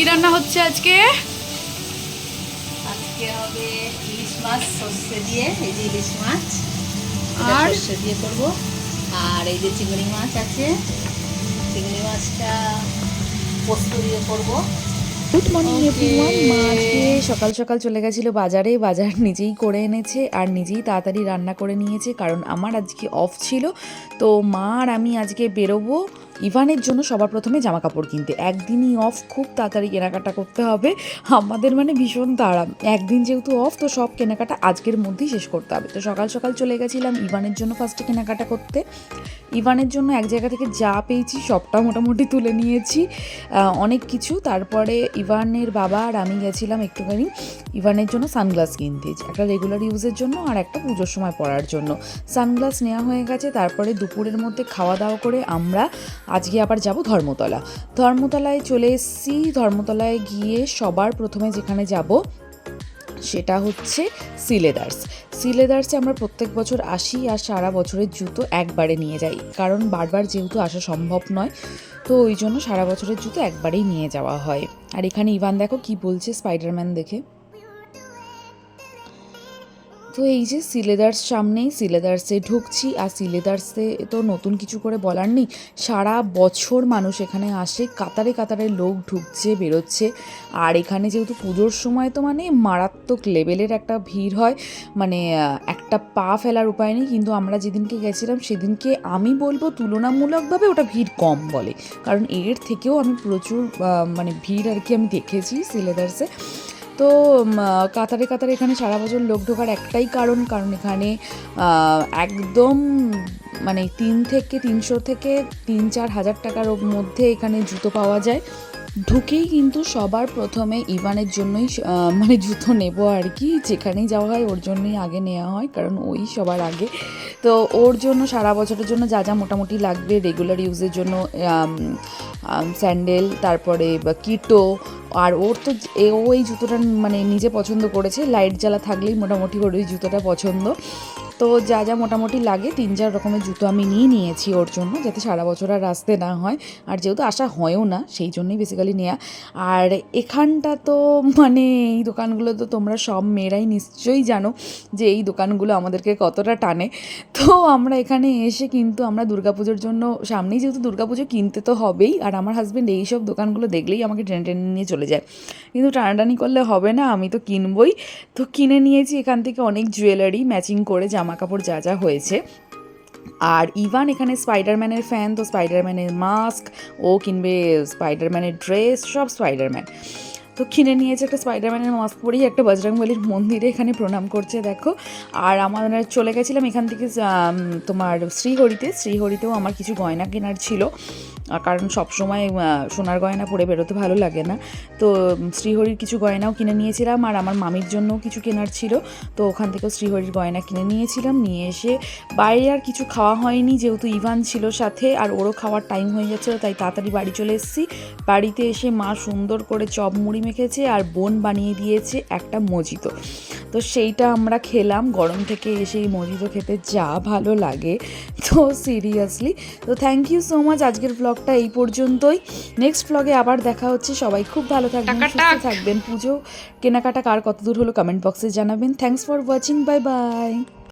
কি রান্না হচ্ছে আজকে? আজকে হবে ইলিশ মাছ সর্ষে দিয়ে এই যে ইলিশ মাছ। আর? সর্ষে দিয়ে করব। আর এই যে চিংড়ি মাছ আছে চিংড়ি মাছটা পোস্ত দিয়ে করব। গুড মর্নিং এভরিওয়ান মা আজকে সকাল সকাল চলে গেছিল বাজারে বাজার নিজেই করে এনেছে আর নিজেই তাড়াতাড়ি রান্না করে নিয়েছে কারণ আমার আজকে অফ ছিল। তো মা আর আমি আজকে বেরোবো। ইভানের জন্য সবার প্রথমে জামা কাপড় কিনতে। একদিনই অফ খুব তাড়াতাড়ি কেনাকাটা করতে হবে। আমাদের মানে ভীষণ তাড়া। একদিন যেহেতু অফ তো সব কেনাকাটা আজকের মধ্যেই শেষ করতে হবে। তো সকাল সকাল চলে গেছিলাম ইভানের জন্য ফার্স্টে কেনাকাটা করতে। ইভানের জন্য এক জায়গা থেকে যা পেয়েছি সবটা মোটামুটি তুলে নিয়েছি। অনেক কিছু। তারপরে ইভানের বাবা আর আমি গেছিলাম একটুখানি ইভানের জন্য সানগ্লাস কিনতে। একটা রেগুলার ইউজের জন্য আর একটা পুজোর সময় পরার জন্য। সানগ্লাস নেওয়া হয়ে গেছে। তারপরে দুপুরের মধ্যে খাওয়া দাওয়া করে আমরা আজকে আবার যাব ধর্মতলা। ধর্মতলায় চলে এসেছি। ধর্মতলায় গিয়ে সবার প্রথমে যেখানে যাব, সেটা হচ্ছে সিলেদার্স। সিলেদার্সে আমরা প্রত্যেক বছর আসি আর সারা বছরের জুতো একবারে নিয়ে যাই। কারণ বারবার যেহেতু আসা সম্ভব নয়, তো ওই জন্য সারা বছরের জুতো একবারেই নিয়ে যাওয়া হয়। আর এখানে ইভান দেখো কি বলছে স্পাইডারম্যান দেখে। তো এই যে সিলেদার্স সামনেই সিলেদার্সে ঢুকছি, আর সিলেদার্সে তো নতুন কিছু করে বলার নেই। সারা বছর মানুষ এখানে আসে, কাতারে কাতারে লোক ঢুকছে, বেরোচ্ছে। আর এখানে যেহেতু পুজোর সময় তো মানে মারাত্মক লেভেলের একটা ভিড় হয় মানে একটা পা ফেলার উপায় নেই। কিন্তু আমরা যেদিনকে গেছিলাম, সেদিনকে আমি বলব তুলনামূলকভাবে ওটা ভিড় কম বলে। কারণ এর থেকেও আমি প্রচুর মানে ভিড় আর কি আমি দেখেছি সিলেদার্সে। তো কাতারে কাতারে এখানে সারা বছর লোক ঢোকার একটাই কারণ কারণ এখানে একদম মানে তিন থেকে তিনশো থেকে তিন চার হাজার টাকার মধ্যে এখানে জুতো পাওয়া যায়। ঢুকেই কিন্তু সবার প্রথমে ইভানের জন্যই মানে জুতো নেব আর কি, যেখানেই যাওয়া হয় ওর জন্যই আগে নেওয়া হয়, কারণ ওই সবার আগে। তো ওর জন্য সারা বছরের জন্য যা যা মোটামুটি লাগবে রেগুলার ইউজের জন্য স্যান্ডেল তারপরে কিটো আর ওর তো ও এই জুতোটা মানে নিজে পছন্দ করেছে লাইট জ্বালা থাকলেই মোটামুটি ওর ওই জুতোটা পছন্দ। তো যা যা মোটামুটি লাগে, তিন, চার রকমের জুতো আমি নিয়ে নিয়েছি ওর জন্য যাতে সারা বছর আর আসতে না হয়। আর যেহেতু আসা হয়ও না, সেই জন্যই বেসিক্যালি নেওয়া আর এখানটা তো মানে এই দোকানগুলো তো তোমরা সব মেয়েরাই নিশ্চয়ই জানো যে এই দোকানগুলো আমাদেরকে কতটা টানে। তো আমরা এখানে এসে কিন্তু আমরা দুর্গাপুজোর জন্য সামনেই যেহেতু দুর্গাপুজো কিনতে তো হবেই, আর আমার হাজব্যান্ড এই সব দোকানগুলো দেখলেই আমাকে টেনে টেনে নিয়ে চলে যায়। কিন্তু টানাটানি করলে হবে না, আমি তো কিনবই। তো কিনে নিয়েছি এখান থেকে অনেক জুয়েলারি ম্যাচিং করে জামা কাপড় যা যা হয়েছে। আর ইভান এখানে স্পাইডারম্যানের ফ্যান তো স্পাইডারম্যানের মাস্ক ও কিনবে স্পাইডারম্যানের ড্রেস সব স্পাইডারম্যান তো কিনে নিয়েছে একটা স্পাইডারম্যানের মাস্ক পরেই একটা বজরংবলির মন্দিরে এখানে প্রণাম করছে, দেখো। আর আমরা চলে গেছিলাম এখান থেকে তোমার শ্রীহরিতে। শ্রীহরিতেও আমার কিছু গয়না কেনার ছিল। কারণ সবসময় সোনার গয়না পরে বেরোতে ভালো লাগে না। তো শ্রীহরির কিছু গয়নাও কিনে নিয়েছিলাম আর আমার মামির জন্যও কিছু কেনার ছিল। তো ওখান থেকেও শ্রীহরির গয়না কিনে নিয়েছিলাম। নিয়ে এসে বাইরে আর কিছু খাওয়া হয়নি, যেহেতু ইভান ছিল সাথে আর ওরও খাওয়ার টাইম হয়ে যাচ্ছিল তাই তাড়াতাড়ি বাড়ি চলে এসেছি। বাড়িতে এসে মা সুন্দর করে চপ মুড়ি মেখেছে আর বোন বানিয়ে দিয়েছে একটা মজিতো। তো সেইটা আমরা খেলাম। গরম থেকে এসে এই মজিতো খেতে যা ভালো লাগে। তো সিরিয়াসলি তো থ্যাংক ইউ সো মাচ আজকের ব্লগটা এই পর্যন্তই। নেক্সট ব্লগে আবার দেখা হচ্ছে। সবাই খুব ভালো থাকবেন সুস্থ থাকবেন। পুজো কেনাকাটা কার কতদূর হলো কমেন্ট বক্সে জানাবেন। Thanks for watching bye bye